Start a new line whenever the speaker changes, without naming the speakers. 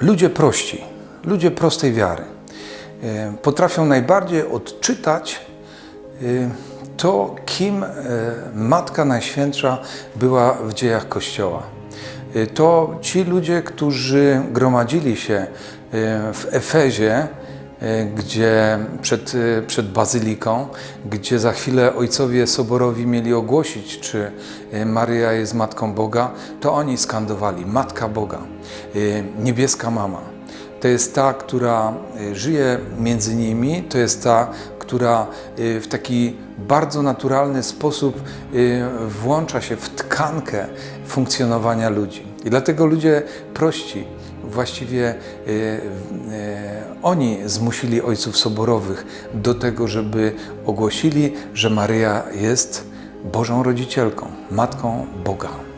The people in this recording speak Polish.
ludzie prości, ludzie prostej wiary e, potrafią najbardziej odczytać e, to, kim e, Matka Najświętsza była w dziejach Kościoła. To ci ludzie, którzy gromadzili się w Efezie, gdzie przed, e, przed bazyliką, gdzie za chwilę ojcowie soborowi mieli ogłosić, czy e, Maryja jest Matką Boga, to oni skandowali Matka Boga, e, niebieska Mama. To jest ta, która żyje między nimi, to jest ta, która w taki bardzo naturalny sposób włącza się w tkankę funkcjonowania ludzi. I dlatego ludzie prości, właściwie y, y, oni zmusili ojców soborowych do tego, żeby ogłosili, że Maryja jest Bożą rodzicielką, Matką Boga.